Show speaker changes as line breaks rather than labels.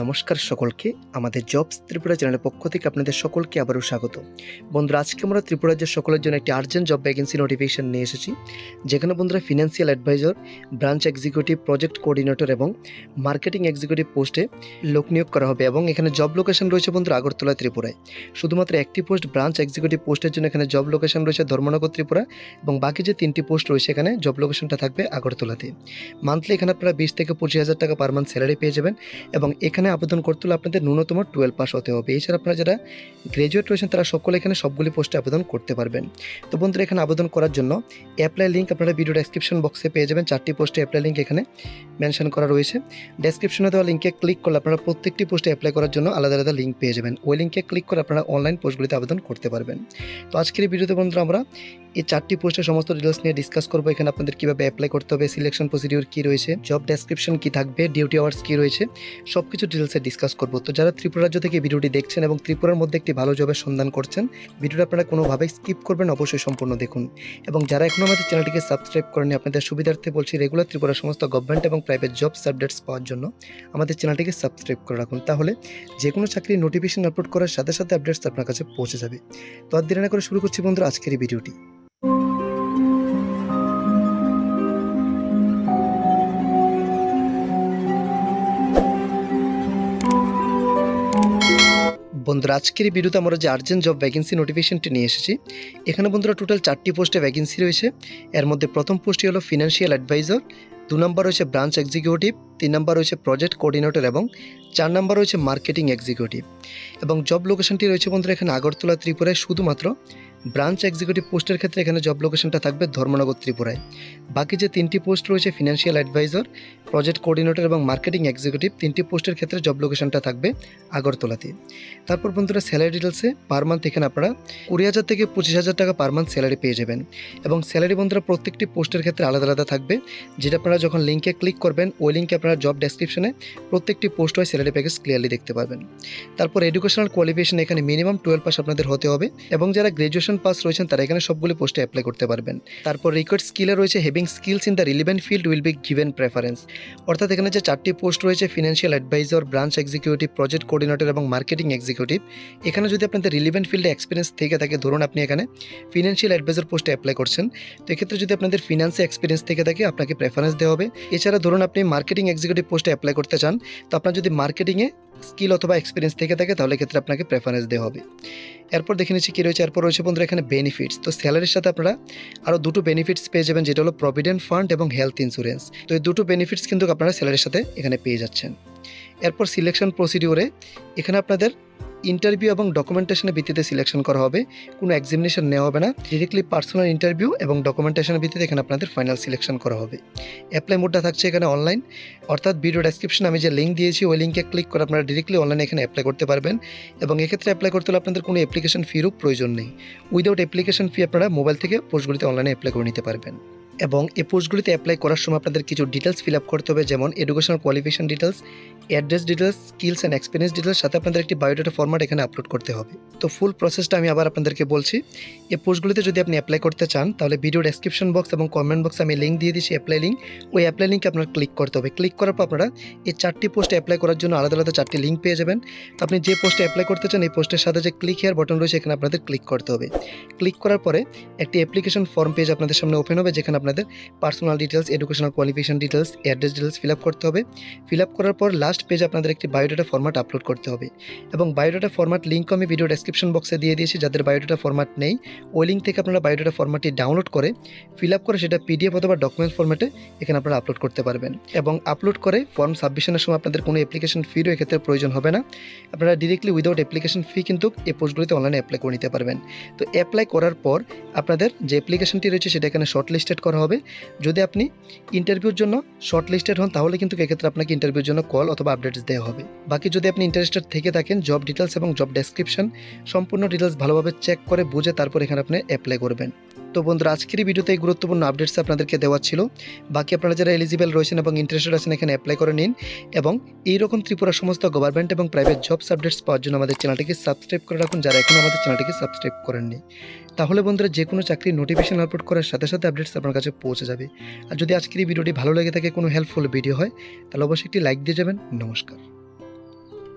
নমস্কার সকলকে। আমাদের জবস ত্রিপুরা চ্যানেলের পক্ষ থেকে আপনাদের সকলকে আবারও স্বাগত। বন্ধুরা, আজকে আমরা ত্রিপুরা রাজ্যের সকলের জন্য একটি আর্জেন্ট জব ভ্যাকেন্সি নোটিফিকেশন নিয়ে এসেছি। যেখানে বন্ধুরা financial advisor branch executive project coordinator এবং মার্কেটিং এক্সিকিউটিভ পোস্টে লোক নিয়োগ করা হবে এবং এখানে জব লোকেশন রয়েছে বন্ধুরা, আগরতলা, ত্রিপুরায়। শুধুমাত্র একটি পোস্ট ব্রাঞ্চ এক্সিকিউটিভ পোস্টের জন্য এখানে জব লোকেশন রয়েছে ধর্মনগর, ত্রিপুরা এবং বাকি যে তিনটি পোস্ট রয়েছে এখানে জব লোকেশনটা থাকবে আগরতলাতে। মান্থলি এখানে আপনারা বিশ থেকে পঁচিশ হাজার টাকা পার মান্থ স্যালারি পেয়ে যাবেন এবং এখানে আবেদন করতে হলে আপনাদের ন্যূনতম টুয়েলভ পাস হতে হবে। এছাড়া আপনারা যারা গ্র্যাজুয়েট রয়েছেন, তারা সকলে এখানে সবগুলি পোস্টে আবেদন করতে পারবেন। তো বন্ধুরা, এখানে আবেদন করার জন্য অ্যাপ্লাই লিঙ্ক আপনারা ভিডিও ডেসক্রিপশন বক্সে পেয়ে যাবেন। চারটি পোস্টে অ্যাপ্লাই লিঙ্ক এখানে মেনশন করা রয়েছে। ডেসক্রিপশনে দেওয়া লিঙ্কে ক্লিক করলে আপনারা প্রত্যেকটি পোস্টে অ্যাপ্লাই করার জন্য আলাদা আলাদা লিঙ্ক পেয়ে যাবেন। ওই লিঙ্কে ক্লিক করে আপনারা অনলাইন পোস্টগুলিতে আবেদন করতে পারবেন। তো আজকের এই ভিডিওতে বন্ধুরা আমরা এই চারটি পোস্টের সমস্ত ডিটেলস নিয়ে ডিসকাস করব। এখানে আপনাদের কীভাবে অ্যাপ্লাই করতে হবে সিলেকশন প্রসিডিউর কী রয়েছে জব ডেসক্রিপশন কী থাকবে ডিউটি আওয়ার্স কী রয়েছে সব কিছু ডিটেলসে ডিসকাস করব। তো যারা ত্রিপুরা রাজ্য থেকে ভিডিওটি দেখছেন এবং ত্রিপুরার মধ্যে একটি ভালো জবের সন্ধান করছেন, ভিডিওটা আপনারা কোনোভাবেই স্কিপ করবেন, অবশ্যই সম্পূর্ণ দেখুন। এবং যারা এখনও আমাদের চ্যানেলটিকে সাবস্ক্রাইব করেনি আপনাদের সুবিধার্থে বলছি রেগুলার ত্রিপুরার সমস্ত গভর্নমেন্ট এবং প্রাইভেট জবস আপডেটস পাওয়ার জন্য আমাদের চ্যানেলটিকে সাবস্ক্রাইব করে রাখুন। তাহলে যে কোনো চাকরির নোটিফিকেশন আপলোড করার সাথে সাথে আপডেটস আপনার কাছে পৌঁছে যাবে। তো আর দেরি না করে শুরু করছি বন্ধুরা আজকের এই ভিডিওটি। বন্ধুরা, আজকের ভিডিওতে আমরা যে আর্জেন্ট জব ভ্যাকেন্সি নোটিফিকেশনটি নিয়ে এসেছি, এখানে বন্ধুরা টোটাল চারটি পোস্টে ভ্যাকেন্সি রয়েছে। এর মধ্যে প্রথম পোস্টটি হলো ফিনান্সিয়াল অ্যাডভাইজার দু নম্বর রয়েছে ব্রাঞ্চ এক্সিকিউটিভ তিন নম্বর রয়েছে প্রজেক্ট কোঅর্ডিনেটর এবং চার নম্বর রয়েছে মার্কেটিং এক্সিকিউটিভ এবং জব লোকেশনটি রয়েছে বন্ধুরা এখানে আগরতলা ত্রিপুরায়, শুধুমাত্র ব্রাঞ্চ এক্সিকিউটিভ পোস্টের ক্ষেত্রে এখানে জব লোকেশনটা থাকবে ধর্মনগর ত্রিপুরায়। বাকি যে তিনটি পোস্ট রয়েছে ফিনান্সিয়াল অ্যাডভাইজার প্রজেক্ট কোঅর্ডিনেটর এবং মার্কেটিং এক্সিকিউটিভ তিনটি পোস্টের ক্ষেত্রে জব লোকেশনটা থাকবে আগরতলাতে। তারপর বন্ধুরা স্যালারি ডিটেলসে পার মান্থ এখানে আপনারা কুড়ি হাজার থেকে পঁচিশ হাজার টাকা পার মান্থ স্যালারি পেয়ে যাবেন। এবং স্যালারি বন্ধুরা, প্রত্যেকটি পোস্টের ক্ষেত্রে আলাদা আলাদা থাকবে। যেটা আপনারা যখন লিঙ্কে ক্লিক করবেন, ওই লিঙ্কে আপনারা জব ডেসক্রিপশনে প্রত্যেকটি পোস্ট হয় স্যালারি প্যাকেজ ক্লিয়ারলি দেখতে পারবেন। তারপর এডুকেশনাল কোয়ালিফিকেশন এখানে মিনিমাম টুয়েলভ পাস আপনাদের হতে হবে। এবং যারা গ্র্যাজুয়েশন পাস রয়েছেন, তারা এখানে সবগুলি পোস্টে অ্যাপ্লাই করতে পারবেন। তারপর রিকোয়ার্ড স্কিলে রয়েছে having skills in the relevant field will be given preference অর্থাৎ এখানে যে চারটি পোস্ট রয়েছে financial advisor branch executive project coordinator এবং মার্কেটিং এক্সিকিউটিভ এখানে যদি আপনাদের রিলিভেন্ট ফিল্ডে এক্সপিরিয়েন্স থেকে থাকে, ধরুন আপনি এখানে ফিনান্সিয়াল অ্যাডভাইজার পোস্টে অ্যাপ্লাই করছেন, তো এক্ষেত্রে যদি আপনাদের ফিনান্সে এক্সপিরিয়েন্স থেকে থাকে, আপনাকে প্রেফারেন্স দেওয়া হবে। এছাড়া ধরুন আপনি মার্কেটিং এক্সিকিউটিভ পোস্টে অ্যাপ্লাই করতে চান, তো আপনার যদি মার্কেটিংয়ে স্কিল অথবা এক্সপিরিয়েন্স থেকে থাকে, তাহলে ক্ষেত্রে আপনাকে প্রেফারেন্স দেওয়া হবে। এরপর দেখে নিচ্ছি কী রয়েছে। এরপর রয়েছে বন্ধুরা এখানে বেনিফিটস তো স্যালারির সাথে আপনারা আরও দুটো বেনিফিটস পেয়ে যাবেন, যেটা হলো প্রভিডেন্ট ফান্ড এবং হেলথ ইন্স্যুরেন্স তো এই দুটো বেনিফিটস কিন্তু আপনারা স্যালারির সাথে এখানে পেয়ে যাচ্ছেন। এরপর সিলেকশন প্রসিডিওরে এখানে আপনাদের ইন্টারভিউ এবং ডকুমেন্টেশনের ভিত্তিতে সিলেকশন করা হবে। কোনো এক্সামিনেশন নেওয়া হবে না। ডিরেক্টলি পার্সোনাল ইন্টারভিউ এবং ডকুমেন্টেশনের ভিত্তিতে এখানে আপনাদের ফাইনাল সিলেকশন করা হবে। অ্যাপ্লাই মোডটা থাকছে এখানে অনলাইন অর্থাৎ ভিডিও ডেসক্রিপশন আমি যে লিঙ্ক দিয়েছি, ওই লিঙ্কে ক্লিক করে আপনারা ডিরেক্টলি অনলাইনে এখানে অ্যাপ্লাই করতে পারবেন। এবং এক্ষেত্রে অ্যাপ্লাই করতে হলে আপনাদের কোনো অ্যাপ্লিকেশন ফিরও প্রয়োজন নেই। উইদাউট অ্যাপ্লিকেশন ফি আপনারা মোবাইল থেকে পোস্টগুলিতে অনলাইনে অ্যাপ্লাই করে নিতে পারবেন। এবং এই পোস্টগুলিতে অ্যাপ্লাই করার সময় আপনাদের কিছু ডিটেলস ফিল আপ করতে হবে, যেমন educational qualification details address details skills and experience details সাথে আপনাদের একটি বায়োডাটা ফরম্যাট এখানে আপলোড করতে হবে। তো ফুল প্রসেসটা আমি আবার আপনাদেরকে বলছি। এই পোস্টগুলিতে যদি আপনি অ্যাপ্লাই করতে চান, তাহলে ভিডিও ডেসক্রিপশন বক্স এবং কমেন্ট বক্সে আমি লিঙ্ক দিয়ে দিচ্ছি অ্যাপ্লাই লিঙ্ক ওই অ্যাপ্লাই লিঙ্কে আপনার ক্লিক করতে হবে। ক্লিক করার পর আপনারা এই চারটি পোস্টে অ্যাপ্লাই করার জন্য আলাদা আলাদা চারটি লিঙ্ক পেয়ে যাবেন। আপনি যে পোস্টে অ্যাপ্লাই করতে চান, এই পোস্টের সাথে যে ক্লিক হেয়ার বটন রয়েছে, এখানে আপনাদের ক্লিক করতে হবে। ক্লিক করার পরে একটি অ্যাপ্লিকেশন ফর্ম পেজ আপনাদের সামনে ওপেন হবে, যেখানে আপনাদের personal details educational qualification details address details fill up করতে হবে। ফিল আপ করার পর লাস্ট পেজ আপনাদের একটি বায়োডাটা ফরম্যাট আপলোড করতে হবে। এবং বায়োডাটা ফরম্যাট লিঙ্ক আমি ভিডিও ডেসক্রিপশন বক্সে দিয়ে দিয়েছি, যাদের বায়োডাটা ফরম্যাট নেই, ওই লিঙ্ক থেকে আপনারা বায়োডাটা ফরম্যাটটি ডাউনলোড করে ফিল আপ করে সেটা পিডিএফ অথবা ডকুমেন্ট ফরম্যাটে এখানে আপনারা আপলোড করতে পারবেন। এবং আপলোড করে ফর্ম সাবমিশনের সময় আপনাদের কোনো অ্যাপ্লিকেশন ফিরও এক্ষেত্রে প্রয়োজন হবে না। আপনারা ডিরেক্টলি উইদাউট অ্যাপ্লিকেশন ফি কিন্তু এই পোস্টগুলিতে অনলাইনে অ্যাপ্লাই করে নিতে পারবেন। তো অ্যাপ্লাই করার পর আপনাদের যে অ্যাপ্লিকেশনটি রয়েছে সেটা এখানে শর্ট লিস্টেড করা হবে। যদি আপনি ইন্টারভিউর জন্য শর্ট লিস্টেড হন, তাহলে কিন্তু এক্ষেত্রে আপনাকে ইন্টারভিউর জন্য কল অথবা আপডেটস দেওয়া হবে। বাকি যদি আপনি ইন্টারেস্টেড থেকে থাকেন জব ডিটেলস এবং জব ডেসক্রিপশন সম্পূর্ণ ডিটেলস ভালোভাবে চেক করে বুঝে তারপর এখানে আপনি অ্যাপ্লাই করবেন। তো বন্ধুরা, আজকের ভিডিওতে এই গুরুত্বপূর্ণ আপডেটস আপনাদেরকে দেওয়া ছিল। বাকি আপনারা যারা এলিজিবল রয়েছেন এবং ইন্টারেস্টেড আছেন, এখানে অ্যাপ্লাই করে নিন এবং এইরকম ত্রিপুরা সমস্ত গভর্নমেন্ট এবং প্রাইভেট জবস আপডেটস পাওয়ার জন্য আমাদের চ্যানেলটিকে সাবস্ক্রাইব করে রাখুন। যারা এখনও আমাদের চ্যানেলটিকে সাবস্ক্রাইব করেননি। তাহলে বন্ধুরা, যে কোনো চাকরির নোটিফিকেশন আপলোড করার সাথে সাথে আপডেটস আপনার কাছে পৌঁছে যাবে। আর যদি আজকের এই ভিডিওটি ভালো লেগে থাকে, কোনো হেল্পফুল ভিডিও হয়, তাহলে অবশ্যই একটি লাইক দিয়ে যাবেন। নমস্কার।